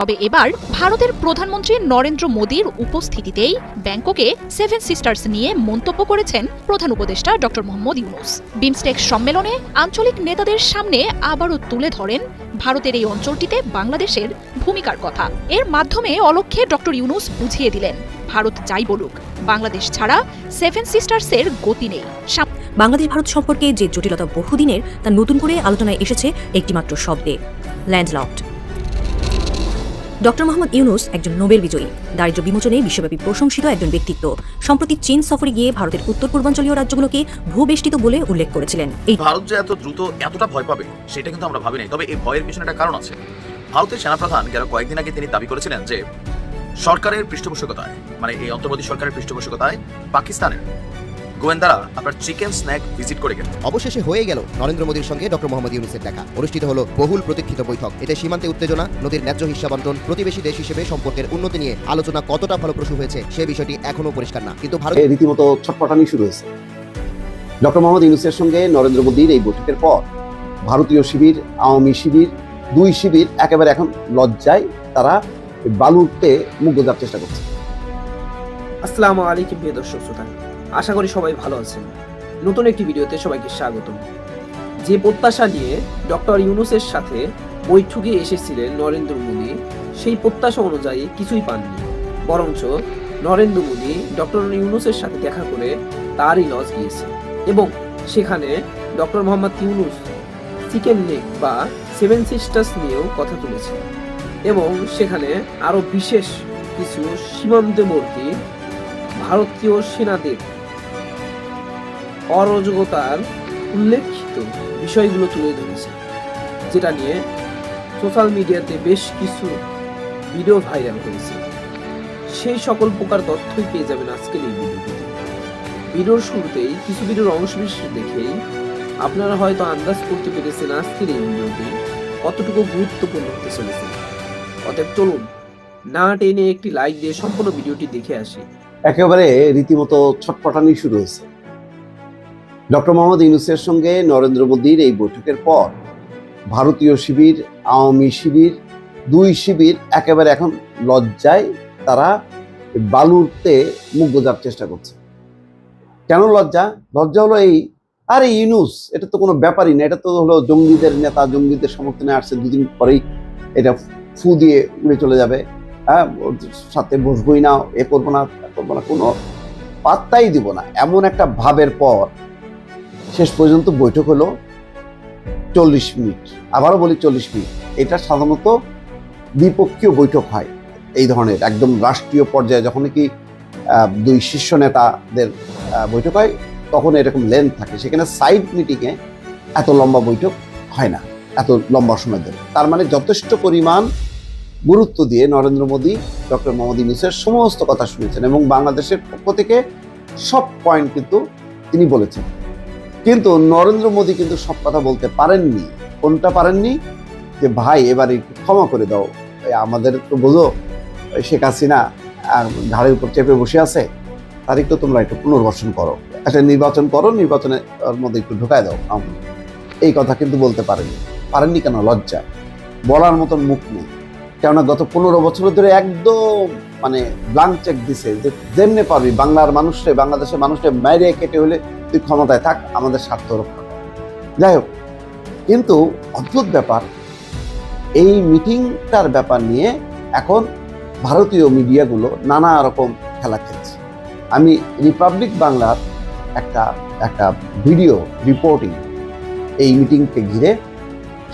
তবে এবার ভারতের প্রধানমন্ত্রী নরেন্দ্র মোদীর উপস্থিতিতেই ব্যাংককে সেভেন সিস্টার্স নিয়ে মন্তব্য করেছেন প্রধান উপদেষ্টা ডক্টর মোহাম্মদ ইউনুস। বিমস্টেক সম্মেলনে আঞ্চলিক নেতাদের সামনে আবারও তুলে ধরেন ভারতের এই অঞ্চলটিতে বাংলাদেশের ভূমিকার কথা। এর মাধ্যমে অলক্ষ্যে ডক্টর ইউনুস বুঝিয়ে দিলেন, ভারত যাই বলুক, বাংলাদেশ ছাড়া সেভেন সিস্টার্সের গতি নেই। বাংলাদেশ ভারত সম্পর্কে যে জটিলতা বহুদিনের তা নতুন করে আলোচনায় এসেছে একটিমাত্র শব্দে ল্যান্ডলকড ডক্টর মোহাম্মদ ইউনুস একজন নোবেল বিজয়ী। দারিদ্র্য বিমোচনে বিশ্বব্যাপী প্রশংসিত একজন ব্যক্তিত্ব। সম্প্রতি চীন সফরে গিয়ে ভারতের উত্তর পূর্বাঞ্চলীয় রাজ্যগুলোকে ভূবেষ্টিত বলে উল্লেখ করেছিলেন। এই ভারত যে এত দ্রুত এতটা ভয় পাবে, সেটা কিন্তু আমরা ভাবি নাই তবে এই ভয়ের পিছনে একটা কারণ আছে। ভারতের সেনাপ্রধান গেল কয়েকদিন আগে তিনি দাবি করেছিলেন যে, সরকারের পৃষ্ঠপোষকতায় মানে এই অন্তর্বর্তী সরকারের পৃষ্ঠপোষকতায় পাকিস্তানের গোয়েন্দারা আপনার চিকেন স্ন্যাক ভিজিট করে গেল। অবশেষে হয়ে গেল নরেন্দ্র মোদীর সঙ্গে ডক্টর মোহাম্মদ ইউনুসের দেখা। অনুষ্ঠিত হলো বহুল প্রতীক্ষিত বৈঠক। এতে সীমান্তে উত্তেজনা নদীর ন্যায্য হিস্সা বন্টন প্রতিবেশী দেশ হিসেবে সম্পর্কের উন্নতি নিয়ে আলোচনা কতটা ফলপ্রসূ হয়েছে সে বিষয়টি এখনও পরিষ্কার না। কিন্তু ভারত রীতিমতো ছটপটানি শুরু হয়েছে। ডক্টর মোহাম্মদ ইউনুসের সঙ্গে নরেন্দ্র মোদীর এই বৈঠকের পর ভারতীয় শিবির আওয়ামী শিবির দুই শিবির একেবারে এখন লজ্জায় তারা বালুতে মুখ গোজার চেষ্টা করছে। আসসালামু আলাইকুম প্রিয় দর্শক শ্রোতা। আশা করি সবাই ভালো আছেন। নতুন একটি ভিডিওতে সবাইকে স্বাগতম। যে প্রত্যাশা নিয়ে ডক্টর ইউনুসের সাথে বৈঠকে এসেছিলেন নরেন্দ্র মোদী, সেই প্রত্যাশা অনুযায়ী কিছুই পাননি। বরঞ্চ নরেন্দ্র মোদী ডক্টর ইউনুসের সাথে দেখা করে তারই লজ গিয়েছে এবং সেখানে doctor Mohammad Yunus chicken neck বা সেভেন সিস্টার্স নিয়েও কথা তুলেছে এবং সেখানে আরও বিশেষ কিছু সীমান্তবর্তী ভারতীয় সেনাদের অরাজকতার উল্লেখিত বিষয়গুলো তুলে ধরেছে, যেটা নিয়ে সোশ্যাল মিডিয়াতে বেশ কিছু ভিডিও ভাইরাল হয়েছে। সেই সকল প্রকার তথ্যই পেয়ে যাবেন আজকের এই ভিডিওতে। ভিডিওর শুরুতেই কিছু ভিডিওর অংশ বিশেষ দেখেই আপনারা হয়তো আন্দাজ করতে পেরেছেন আজকের এই ভিডিওটি কতটুকু গুরুত্বপূর্ণ হতে চলেছে। অতএব চলুন, না টেনে একটি লাইক দিয়ে সম্পূর্ণ ভিডিওটি দেখে আসি। একেবারে রীতিমতো ছটপটানি শুরু হয়েছে। ডক্টর মোহাম্মদ ইউনুসের সঙ্গে নরেন্দ্র মোদীর এই বৈঠকের পর ভারতীয় শিবির, আওয়ামী শিবির, দুই শিবির একেবারে এখন লজ্জায় তারা বালুতে মুখ গোজার চেষ্টা করছে। কেন লজ্জা? লজ্জা হলো এই, আরে ইউনুস, এটা তো কোনো ব্যাপারই না, এটা তো হলো জঙ্গিদের নেতা, জঙ্গিদের সমর্থনে আসছে, দুদিন পরেই এটা ফু দিয়ে উড়ে চলে যাবে। হ্যাঁ সাথে বসবই না, এ করব না করব না, কোনো পাত্তাই দিব না। এমন একটা ভাবের পর শেষ পর্যন্ত বৈঠক হলো চল্লিশ মিনিট। আবারও বলি চল্লিশ মিনিট। এটা সাধারণত দ্বিপক্ষীয় বৈঠক হয় এই ধরনের, একদম রাষ্ট্রীয় পর্যায়ে যখন কি দুই শীর্ষ নেতাদের বৈঠক হয়, তখন এরকম লেন্থ থাকে। সেখানে সাইড মিটিংয়ে এত লম্বা বৈঠক হয় না, এত লম্বা সময় ধরে। তার মানে যথেষ্ট পরিমাণ গুরুত্ব দিয়ে নরেন্দ্র মোদী, ডক্টর মোহাম্মদ ইউনুসের সমস্ত কথা শুনেছেন এবং বাংলাদেশের পক্ষ থেকে সব পয়েন্ট কিন্তু তিনি বলেছেন। কিন্তু নরেন্দ্র মোদী কিন্তু সব কথা বলতে পারেননি। কোনটা পারেননি? যে ভাই, এবার একটু ক্ষমা করে দাও। আমাদের তো বোঝো শেখ হাসিনা আর ঘাড়ের উপর চেপে বসে আছে তার একটু তোমরা একটু পুনর্বাসন করো। একটা নির্বাচন করো, নির্বাচনে ওর মধ্যে একটু ঢুকায় দাও। এই কথা কিন্তু বলতে পারেননি। পারেননি কেন? লজ্জা। বলার মতন মুখ নেই। কেননা গত পনেরো বছর ধরে একদম মানে ব্লাঙ্ক চেক দিছে যে যেমনে পারবি, বাংলার মানুষরে, বাংলাদেশের মানুষরে মাইরে কেটে হলে তুই ক্ষমতায় থাক, আমাদের স্বার্থ রক্ষা কর। যাই হোক, কিন্তু অদ্ভুত ব্যাপার, এই মিটিংটার ব্যাপার নিয়ে এখন ভারতীয় মিডিয়াগুলো নানা রকম খেলা খেলছে। আমি রিপাবলিক বাংলার একটা একটা ভিডিও রিপোর্টিং এই মিটিংকে ঘিরে,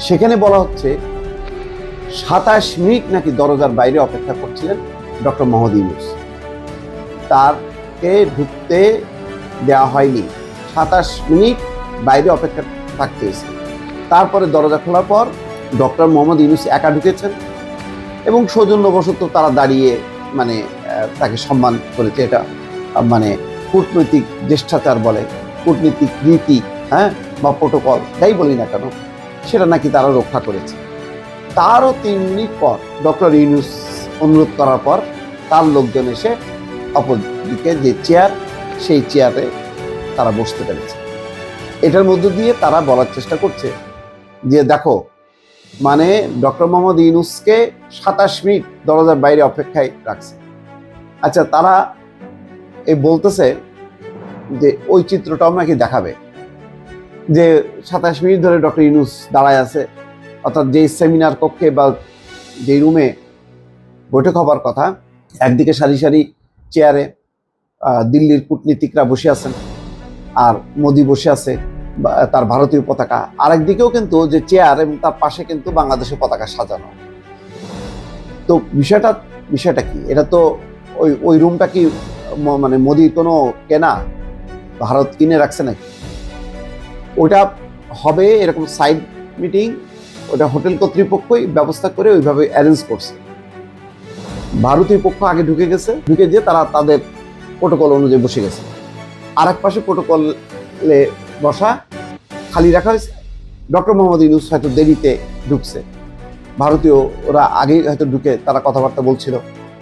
সেখানে বলা হচ্ছে, সাতাশ মিনিট নাকি দরজার বাইরে অপেক্ষা করছিলেন ডক্টর ইউনুস। তারকে ঢুকতে দেওয়া হয়নি। সাতাশ মিনিট বাইরে অপেক্ষা থাকতে হয়েছে। তারপরে দরজা খোলার পর ডক্টর মোহাম্মদ ইউনুস একা ঢুকেছেন এবং সৌজন্যবশত তারা দাঁড়িয়ে মানে তাকে সম্মান করেছে। এটা মানে কূটনৈতিক জ্যেষ্ঠাচার বলে, কূটনৈতিক রীতি হ্যাঁ বা প্রোটোকল, যাই বলি না কেন, সেটা নাকি তারা রক্ষা করেছে। তারও তিন মিনিট পর ডক্টর ইউনুস অনুরোধ করার পর তার লোকজন এসে অপরদিকে যে চেয়ার সেই চেয়ারে তারা বসতে পেরেছে। এটার মধ্য দিয়ে তারা বলার চেষ্টা করছে যে, দেখো মানে ডক্টর মোহাম্মদ ইউনুসকে সাতাশ মিনিট দরজার বাইরে অপেক্ষায় রাখছে। আচ্ছা তারা এই বলতেছে যে, ওই চিত্রটাও নাকি দেখাবে যে, সাতাশ মিনিট ধরে ডক্টর ইউনুস দাঁড়ায় আছে, অর্থাৎ যে সেমিনার কক্ষে বা যে রুমে বৈঠক হবার কথা, একদিকে সারি সারি চেয়ারে দিল্লির কূটনীতিকরা বসে আছেন। আর মোদি বসে আছে তার ভারতীয় পতাকা। আরেকদিকেও কিন্তু যে চেয়ার এবং তার পাশে কিন্তু বাংলাদেশের পতাকা সাজানো। তো বিষয়টা বিষয়টা কি? এটা তো ওই ওই রুমটা কি মানে মোদির কোনো কেনা? ভারত কিনে রাখছে নাকি? ওটা হবে এরকম সাইড মিটিং ওটা হোটেল কর্তৃপক্ষই ব্যবস্থা করে ওইভাবে অ্যারেঞ্জ করছে। ভারতীয় পক্ষ আগে ঢুকে গেছে, ঢুকে যে তারা তাদের প্রোটোকল অনুযায়ী বসে গেছে। আর এক পাশে প্রোটোকলে বসা খালি রাখা হয়েছে। ডক্টর মোহাম্মদ ইউনুস হয়তো দেরিতে ঢুকছে। ভারতীয় ওরা আগেই হয়তো ঢুকে তারা কথাবার্তা বলছিল।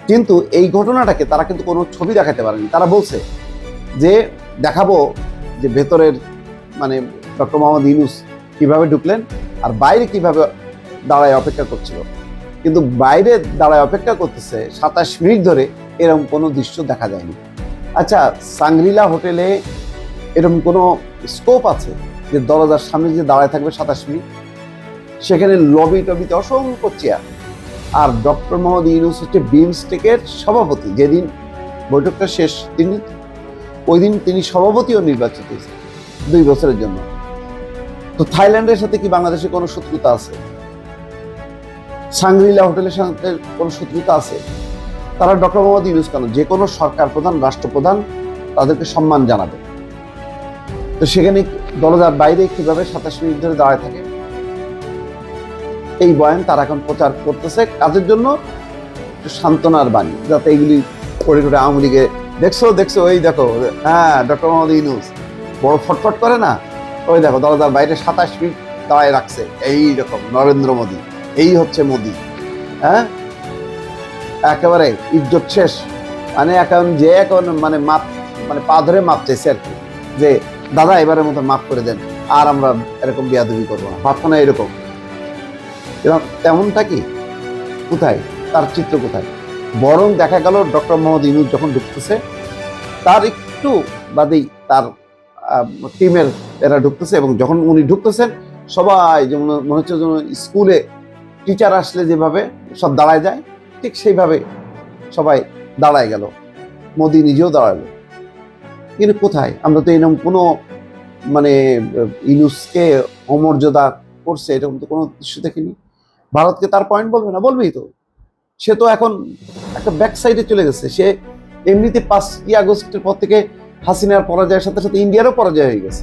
কিন্তু এই ঘটনাটাকে তারা কিন্তু কোনো ছবি দেখাতে পারেনি। তারা বলছে যে দেখাবো যে ভেতরের মানে ডক্টর মোহাম্মদ ইউনুস কীভাবে ঢুকলেন আর বাইরে কীভাবে দাঁড়ায় অপেক্ষা করছিল। কিন্তু বাইরে দাঁড়ায় অপেক্ষা করতেছে সাতাশ মিনিট ধরে এরকম কোনো দৃশ্য দেখা যায়নি। আচ্ছা সাংগ্রিলা হোটেলে এরকম কোনো স্কোপ আছে যে দরজার সামনে যে দাঁড়ায় থাকবে সাতাশ মিনিট? সেখানে লবি টবিতে অসংখ্য চেয়ার আর ডক্টর মোহাম্মদ ইউনুস হচ্ছে বিমস্টেকের সভাপতি। যেদিন বৈঠকটা শেষ, তিনি ওই দিন তিনি সভাপতিও নির্বাচিত হয়েছেন দুই বছরের জন্য। তো থাইল্যান্ডের সাথে কি বাংলাদেশে কোনো শত্রুতা আছে? সাংগ্রিলা হোটেলের সাথে কোনো শত্রুতা আছে? তারা ডক্টর মোহাম্মদ ইউনুস কেন? যে কোনো সরকার প্রধান, রাষ্ট্রপ্রধান তাদেরকে সম্মান জানাবে। তো সেখানে দরজার বাইরে কীভাবে সাতাশ মিনিট ধরে দাঁড়ায় থাকে? এই বয়ান তারা এখন প্রচার করতেছে কাজের জন্য। সান্ত্বনার বাণী, যাতে এইগুলি করে করে আওয়ামী লীগে, দেখছ দেখছ ওই দেখো হ্যাঁ ডক্টর মোহাম্মদ ইউনুস। বড় ফটফট করে না? ওই দেখো দরজার বাইরে সাতাশ মিনিট দাঁড়ায় রাখছে। এই রকম, নরেন্দ্র মোদী, এই হচ্ছে মোদী হ্যাঁ? একেবারে ইজ্জত শেষ। মানে এখন যে এখন মানে মাপ মানে পা ধরে মাপ চাইছে আর কি। যে, দাদা, এবারের মতো মাফ করে দেন, আর আমরা এরকম বিয়াদবি করব না। ভাববো না এরকম। এরকম তেমনটা কি? কোথায়? তার চিত্র কোথায়? বরং দেখা গেল ডক্টর মোহাম্মদ ইউনুস যখন ঢুকতেছে, তার একটু বাদেই তার টিমের এরা ঢুকতেছে এবং যখন উনি ঢুকতেছেন, সবাই যেমন মনে হচ্ছে যেন স্কুলে টিচার আসলে যেভাবে সব দাঁড়ায় যায় ঠিক সেইভাবে সবাই দাঁড়ায় গেল। মোদি নিজেও দাঁড়াল। কিন্তু কোথায়? আমরা তো এরকম কোনো মানে ইনুসকে অমর্যাদা করছে এরকম তো কোনো দৃশ্য দেখিনি। ভারতকে তার পয়েন্ট বলবে না? বলবেই তো। সে তো এখন একটা ব্যাক সাইডে চলে গেছে। সে এমনিতে পাঁচই আগস্টের পর থেকে হাসিনার পরাজয়ের সাথে সাথে ইন্ডিয়ারও পরাজয় হয়ে গেছে।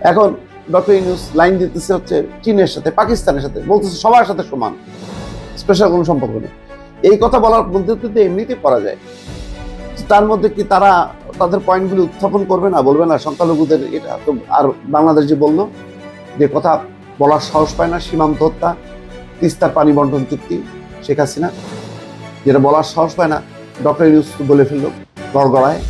এখন ডক্টর ইউনুস লাইন দিতেছে হচ্ছে চীনের সাথে, পাকিস্তানের সাথে, বলতেছে সবার সাথে সমান। স্পেশাল কোনো সম্পর্ক নেই। এই কথা বলার মধ্যে কিন্তু এমনিতেই যায়। তার মধ্যে কি তারা তাদের পয়েন্টগুলি উত্থাপন করবে না, বলবে না? সংখ্যালঘুদের এটা তো আর বাংলাদেশ যে বলল, যে কথা বলার সাহস পায় না, সীমান্ত হত্যা তিস্তার পানি বন্টন চুক্তি, শেখ হাসিনা, যেটা বলার সাহস পায় না, ডক্টর ইউস বলে ফেলল, গড়গড়ায়।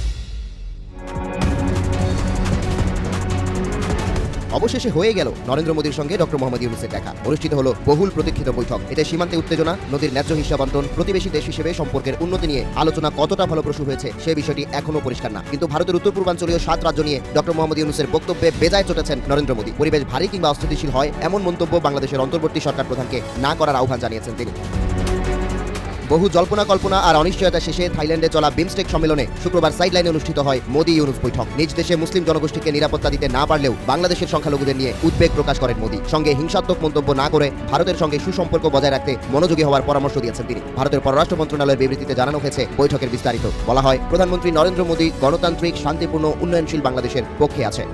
অবশেষে হয়ে গেল নরেন্দ্র মোদীর সঙ্গে ডক্টর মোহাম্মদ ইউনুসের দেখা। অনুষ্ঠিত হলো বহুল প্রতীক্ষিত বৈঠক। এতে সীমান্তে উত্তেজনা, নদীর ন্যায্য হিস্সা বন্টন প্রতিবেশী দেশ হিসেবে সম্পর্কের উন্নতি নিয়ে আলোচনা কতটা ফলপ্রসূ হয়েছে সে বিষয়টি এখনও পরিষ্কার না। কিন্তু ভারতের উত্তর পূর্বাঞ্চলীয় সাত রাজ্য নিয়ে ডক্টর মোহাম্মদ ইউনুসের বক্তব্যে বেজায় চটেছেন নরেন্দ্র মোদী। পরিবেশ ভারী কিংবা অস্থিতিশীল হয়, এমন মন্তব্য বাংলাদেশের অন্তর্বর্তী সরকার প্রধানকে না করার আহ্বান জানিয়েছেন তিনি। বহু জল্পনা কল্পনা আর অনিশ্চয়তা শেষে থাইল্যান্ডে চলা বিমস্টেক সম্মেলনে শুক্রবার সাইডলাইনে অনুষ্ঠিত হয় মোদি ইউনুস বৈঠক। নিজ দেশে মুসলিম জনগোষ্ঠীকে নিরাপত্তা দিতে না পারলেও বাংলাদেশের সংখ্যালঘুদের নিয়ে উদ্বেগ প্রকাশ করেন মোদি। সঙ্গে হিংসাত্মক মন্তব্য না করে ভারতের সঙ্গে সুসম্পর্ক বজায় রাখতে মনোযোগী হওয়ার পরামর্শ দিয়েছেন তিনি। ভারতের পররাষ্ট্র মন্ত্রণালয়ের বিবৃতিতে জানানো হয়েছে, বৈঠকের বিস্তারিত। বলা হয়, প্রধানমন্ত্রী নরেন্দ্র মোদী গণতান্ত্রিক, শান্তিপূর্ণ, উন্নয়নশীল বাংলাদেশের পক্ষে আছে।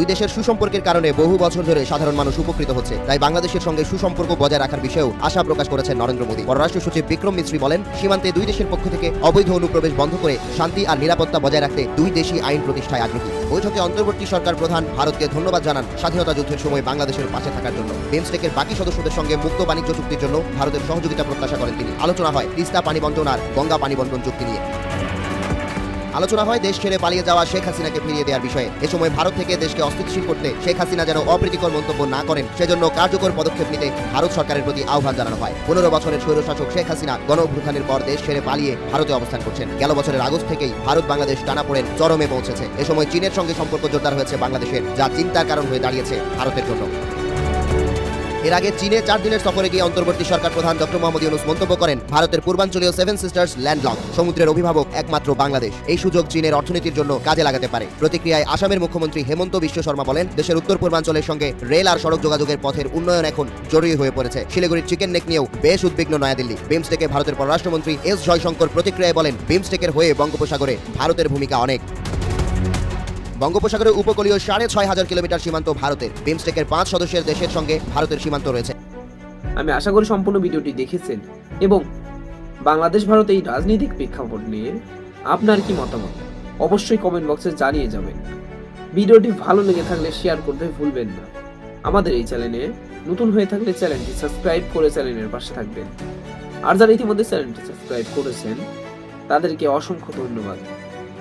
দুই দেশের সুসম্পর্কের কারণে বহু বছর ধরে সাধারণ মানুষ উপকৃত হচ্ছে। তাই বাংলাদেশের সঙ্গে সুসম্পর্ক বজায় রাখার বিষয়েও আশা প্রকাশ করেছেন নরেন্দ্র মোদী। পররাষ্ট্র সচিব বিক্রম মিশ্রী বলেন, সীমান্তে দুই দেশের পক্ষ থেকে অবৈধ অনুপ্রবেশ বন্ধ করে শান্তি আর নিরাপত্তা বজায় রাখতে দুই দেশই আইন প্রতিষ্ঠায় আগ্রহী। বৈঠকে অন্তর্বর্তী সরকার প্রধান ভারতকে ধন্যবাদ জানান স্বাধীনতা যুদ্ধের সময় বাংলাদেশের পাশে থাকার জন্য। বিমস্টেকের বাকি সদস্যদের সঙ্গে মুক্ত বাণিজ্য চুক্তির জন্য ভারতের সহযোগিতা প্রত্যাশা করেন তিনি। আলোচনা হয় তিস্তা পানি বন্টন আর গঙ্গা পানি বন্টন চুক্তি নিয়ে। আলোচনা হয়, দেশ ছেড়ে পালিয়ে যাওয়া শেখ হাসিনাকে ফিরিয়ে দেওয়ার বিষয়ে। এ সময় ভারত থেকে দেশকে অস্থিতিশীল করতে শেখ হাসিনা যেন অপ্রীতিকর মন্তব্য না করেন, সেজন্য কার্যকর পদক্ষেপ নিতে ভারত সরকারের প্রতি আহ্বান জানানো হয়। পনেরো বছরের স্বৈরশাসক শেখ হাসিনা গণ পর দেশ ছেড়ে পালিয়ে ভারতে অবস্থান করছেন। গেল বছরের আগস্ট থেকেই ভারত বাংলাদেশ টানা পড়েন চরমে পৌঁছেছে। এ সময় চীনের সঙ্গে সম্পর্ক জোরদার হয়েছে বাংলাদেশের, যা চিন্তার কারণ হয়ে দাঁড়িয়েছে ভারতের জন্য। এর আগে চীনে চার দিনের সফরে গিয়ে অন্তর্বর্তী সরকার প্রধান ডক্টর মোহাম্মদ ইউনুস মন্তব্য করেন, ভারতের পূর্বাঞ্চলীয় সেভেন সিস্টার্স ল্যান্ডলক, সমুদ্রের অভিভাবক একমাত্র বাংলাদেশ। এই সুযোগ চীনের অর্থনীতির জন্য কাজে লাগাতে পারে। প্রতিক্রিয়ায় আসামের মুখ্যমন্ত্রী হেমন্ত বিশ্ব শর্মা বলেন, দেশের উত্তর পূর্বাঞ্চলের সঙ্গে রেল আর সড়ক যোগাযোগের পথের উন্নয়ন এখন জরুরি হয়ে পড়েছে। শিলিগুড়ির চিকেন নেক নিয়েও বেশ উদ্বিগ্ন নয়াদিল্লি। বিমস্টেকে ভারতের পররাষ্ট্রমন্ত্রী এস জয়শঙ্কর প্রতিক্রিয়ায় বলেন, বিমস্টেকের হয়ে বঙ্গোপসাগরে ভারতের ভূমিকা অনেক। বঙ্গোপসাগরের উপকূলীয় সাড়ে ছয় হাজার কিলোমিটার সীমান্ত ভারতের। বিমস্টেকের পাঁচ সদস্যের দেশের সঙ্গে ভারতের সীমান্ত রয়েছে। আমি আশা করি সম্পূর্ণ ভিডিওটি দেখেছেন এবং বাংলাদেশ, ভারত এই রাজনৈতিক প্রেক্ষাপট নিয়ে আপনার কি মতামত? অবশ্যই কমেন্ট বক্সে জানিয়ে যাবেন। ভিডিওটি ভালো লেগে থাকলে শেয়ার করতে ভুলবেন না। আমাদের এই চ্যানেলে নতুন হয়ে থাকলে চ্যানেলটি সাবস্ক্রাইব করে চ্যানেলের পাশে থাকবেন। আর যারা ইতিমধ্যে চ্যানেলটি সাবস্ক্রাইব করেছেন, তাদেরকে অসংখ্য ধন্যবাদ।